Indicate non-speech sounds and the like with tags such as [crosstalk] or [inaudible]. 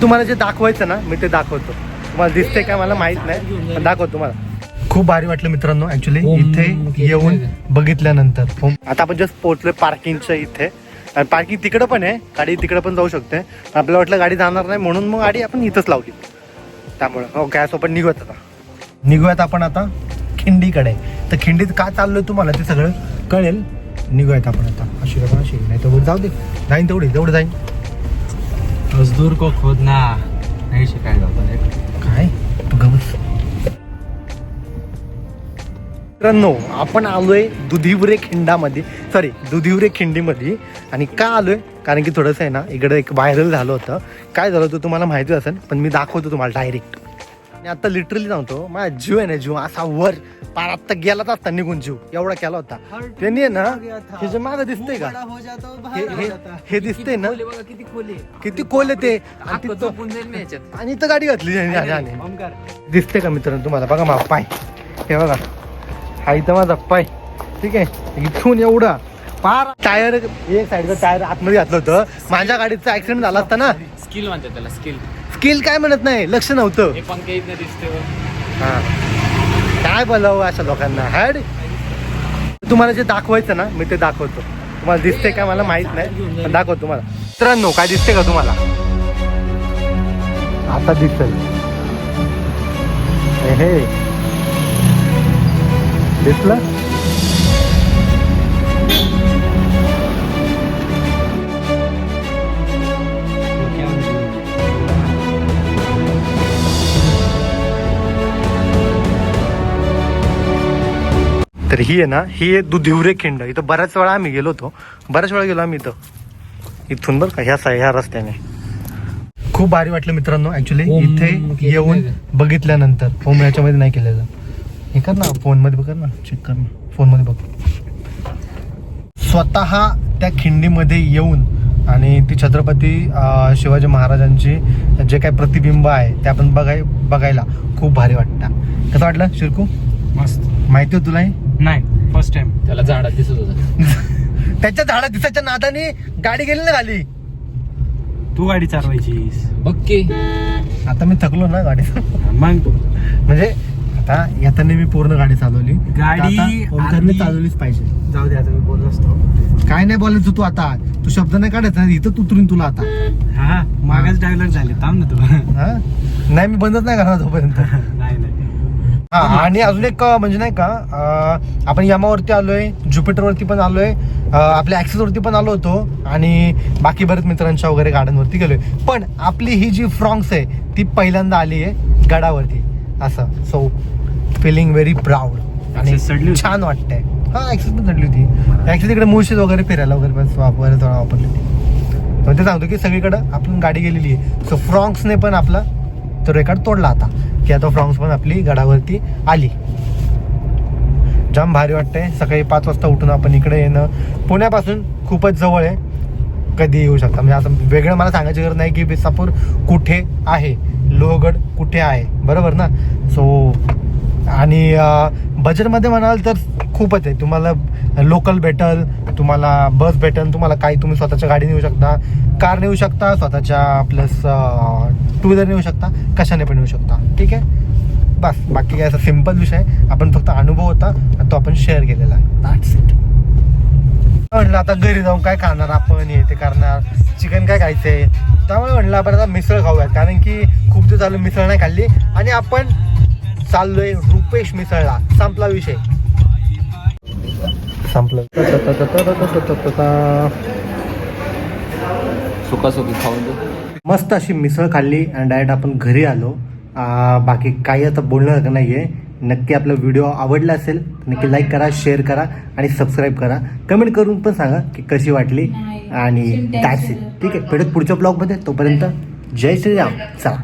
तुम्हाला जे दाखवायचं ना मी ते दाखवतो. तुम्हाला दिसते का मला माहीत नाही पण दाखवतो तुम्हाला. खूप भारी वाटलं मित्रांनो ऍक्च्युली इथे येऊन बघितल्यानंतर. आता आपण जस्ट पोहोचलोय पार्किंगच्या इथे. आणि पार्किंग तिकडं पण आहे गाडी तिकडं पण जाऊ शकते. आपल्याला वाटलं गाडी जाणार नाही म्हणून मग गाडी आपण इथंच लावली. त्यामुळे हो गॅस आपण निघूयात आता. निघूयात आपण आता खिंडीकडे. तर खिंडीत काय चाललोय तुम्हाला ते सगळं कळेल. निघूयात आपण आता. अशी अशी. नाही तर जाऊ दे. जाईन तेवढी तेवढं जाईन. मजदूर को खोदना नाही शिकायला होतं काय? गमत मित्रांनो आपण आलोय दुधिवरे खिंडामध्ये. सॉरी दुधिवरे खिंडीमध्ये. आणि का आलोय? कारण की थोडंसं आहे ना इकडे एक व्हायरल झालं होतं. काय झालं होतं तुम्हाला माहिती असेल पण मी दाखवतो तुम्हाला डायरेक्ट आणि आता लिटरली सांगतो माझा जीव आहे ना जीव असा वर पार आत्ता गेलाच असता निघून जीव. एवढा केला होता. त्यांनी आहे ना हे जे मागं दिसतंय का? हे हे- हे दिसतंय ना? बघा किती खोली. किती कोल ते? आणि तिथं- आणि इथं गाडी घातली. दिसते का मित्रांनो तुम्हाला? बघा माझा पाय. हे बघा. हा इथं माझा पाय. ठीक आहे? इथून एवढा. पार टायर एक साईडचं टायर आतमध्ये घातलं होतं. माझ्या गाडीचा ऍक्सिडेंट झाला असता ना? स्किल म्हणतात त्याला स्किल स्किल काय म्हणत नाही लक्ष नव्हतं. हे पंखे इथं दिसते हा. काय बोलावं अशा लोकांना? हॅड. तुम्हाला जे दाखवायचं ना मी ते दाखवतो. तुम्हाला दिसते का मला माहीत नाही पण दाखवतो तुम्हाला. मित्रांनो काय दिसते का तुम्हाला? आता दिसल. हे. दिसलं? तर ही आहे ना ही आहे दुधिवरे खिंड. इथं बऱ्याच वेळा आम्ही गेलो होतो. बऱ्याच वेळा गेलो आम्ही इथं. इथून बरं का ह्या सा ह्या रस्त्याने. खूप भारी वाटलं मित्रांनो ऍक्च्युली इथे येऊन बघितल्यानंतर. होम याच्यामध्ये नाही केलेलं. हे कर ना फोनमध्ये बघ ना. चेक कर ना. फोनमध्ये बघ. स्वतः त्या खिंडीमध्ये येऊन आणि ती छत्रपती शिवाजी महाराजांची जे काही प्रतिबिंब आहे ते आपण बघाय बघायला खूप भारी वाटतं. कसं वाटलं शिरकू? मस्त. माहिती होतं तुला? नाही फर्स्ट टाइम त्याला झाडात दिसत होतं. [laughs] त्याच्या झाडा दिसाच्या नादाने गाडी गेली ना खाली. तू गाडी चालवायचीस. बघ की. आता मी थकलो ना गाडी. मग? म्हणजे आता येताना मी पूर्ण गाडी चालवली. गाडी आता ओमकारने आधी- चालवलीच पाहिजे. जाऊ दे आता मी बोललो असतो. काय नाही बोलायचं तू आता. तू शब्द नाही काढायचा इथं उतरून तुला आता. हा मागाच डायलॉग झाले. थांब ना तू. हा? नाही मी बंदच नाही करणार [laughs] तोपर्यंत हा आणि अजून एक म्हणजे नाही का अं, आपण यमावरती आलोय ज्युपिटर वरती पण आलोय अं, आपल्या ऍक्सेस वरती पण आलो होतो आणि बाकी बरेच मित्रांच्या वगैरे गार्डनवरती गेलोय. पण आपली ही जी फ्रॉंग्स आहे ती पहिल्यांदा आली आहे गडावरती. असं. सो फिलिंग व्हेरी प्राऊड आणि Access चढली होती? छान वाटतंय. हा ऍक्सेस पण चढली होती. ऍक्सेस इकडे मुळशीत वगैरे फिरायला वगैरे पण वापर थोडा वापरली होती. तर ते सांगतो की सगळीकडं आपण गाडी गेलेली आहे. सो फ्रॉंक्सने पण आपला तो रेकॉर्ड तोडला आता. की आता फ्रॉंक्स पण आपली गडावरती आली. जाम भारी वाटतंय. सकाळी पाच वाजता उठून आपण इकडे येणं. पुण्यापासून खूपच जवळ आहे. कधी येऊ शकता. म्हणजे असं वेगळं मला सांगायची गरज नाही की विसापूर कुठे आहे. लोहगड कुठे आहे. बरोबर ना? सो आणि बजेटमध्ये म्हणाल तर खूपच आहे. तुम्हाला लोकल भेटल तुम्हाला बस भेटल तुम्हाला काही तुम्ही स्वतःच्या गाडी नेऊ शकता कार नेऊ शकता स्वतःच्या प्लस टू व्हीलरने येऊ शकता कशाने पण येऊ शकता. ठीक आहे? बस बाकी काय असा सिंपल विषय आहे. आपण फक्त अनुभव होता आणि तो आपण शेअर केलेला आहे. दॅट्स इट म्हटलं आता घरी जाऊन काय खाणार आपण? हे ते करणार. चिकन काय खायचंय? त्यामुळे म्हटलं आपण आता मिसळ खाऊयात. कारण की खूप दिवस झालं मिसळ नाही खाल्ली. आणि आपण चाललोय रुपेश मिसळला. संपला विषय. संपलं. सुखासुखी खाऊन दे. मस्त अशी मिसळ खाल्ली आणि डायरेक्ट आपण घरी आलो. बाकी काही आता बोलण्यासारखं नाही आहे नक्की आपला व्हिडिओ आवडला असेल नक्की लाईक करा शेअर करा आणि सबस्क्राईब करा. कमेंट करून पण सांगा की कशी वाटली आणि दॅट्स इट ठीक आहे भेटत पुढच्या ब्लॉगमध्ये तोपर्यंत जय श्रीराम. चला.